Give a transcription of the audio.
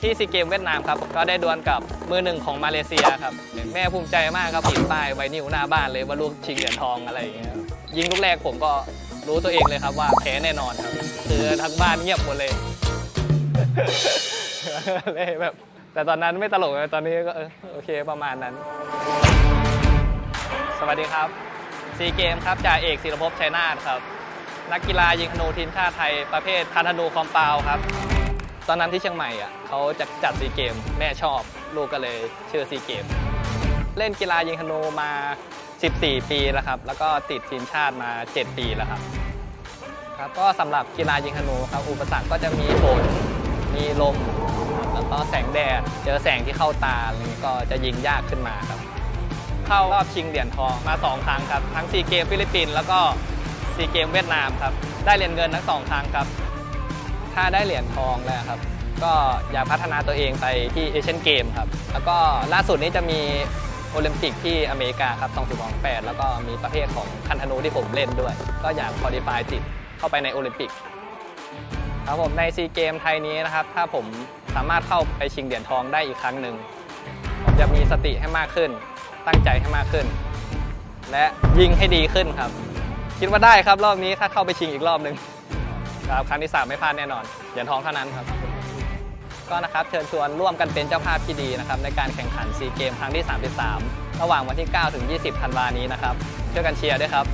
ที่ซีเกมเวียดนามครับ ก็ได้ดวลกับมือหนึ่งของมาเลเซียครับ แม่ภูมิใจมากครับติดป้ายไวนิวหน้าบ้านเลยว่าลูกชิงเหรียญทองอะไรอย่างเงี้ยครับยิงลูกแรกผมก็รู้ตัวเองเลยครับว่าแพ้แน่นอนครับ คือทั้งบ้านเงียบหมดเลย เลยแบบ แต่ตอนนั้นไม่ตลกเลยตอนนี้ก็เออโอเคประมาณนั้น สวัสดีครับซีเกมครับจ่าเอกศิรภพชัยนาทครับ นักกีฬายิงธนูทีมชาติไทยประเภทคันธนูคอมเปาครับ ตอนนั้นที่เชียงใหม่อะเขาจะจัดซีเกม แม่ชอบ ลูกก็เลยชื่อซีเกม เล่นกีฬายิงธนูมา 14 ปีแล้วครับ แล้วก็ติดทีมชาติมา 7 ปีแล้วครับครับก็สำหรับกีฬายิงธนูครับอุปสรรคก็จะมีฝนมีลม แล้วก็แสงแดดเจอแสงที่เข้าตาอะไรอย่างนี้ก็จะยิงยากขึ้นมาครับ เข้ารอบชิงเหรียญทองมา 2 ครั้งครับ ทั้งซีเกมฟิลิปปินส์แล้วก็ซีเกมเวียดนามครับ ได้เหรียญเงินทั้งสองครั้งครับ ถ้าได้เหรียญทองแล้วครับ ก็อยากพัฒนาตัวเองไปที่เอเชียนเกมครับ แล้วก็ล่าสุดนี้จะมีโอลิมปิกที่อเมริกาครับ 2028 แล้วก็มีประเภทของคันธนูที่ผมเล่นด้วย ก็อยากคอลี่ฟายติดเข้าไปในโอลิมปิก ครับผมในซีเกมไทยนี้นะครับ ถ้าผมสามารถเข้าไปชิงเหรียญทองได้อีกครั้งหนึ่งผมจะมีสติให้มากขึ้น ตั้งใจให้มากขึ้น และยิงให้ดีขึ้นครับ คิดว่าได้ครับรอบนี้ถ้าเข้าไปชิงอีกรอบหนึ่ง ครับครั้งที่สามไม่พลาดแน่นอนเหรียญทองเท่านั้นครับ ก็นะครับเชิญชวนร่วมกันเป็นเจ้าภาพที่ดีนะครับในการแข่งขันซีเกมครั้งที่ 33 ระหว่างวันที่ 9 ถึง 20 ธันวานี้นะครับช่วยกันเชียร์ด้วยครับ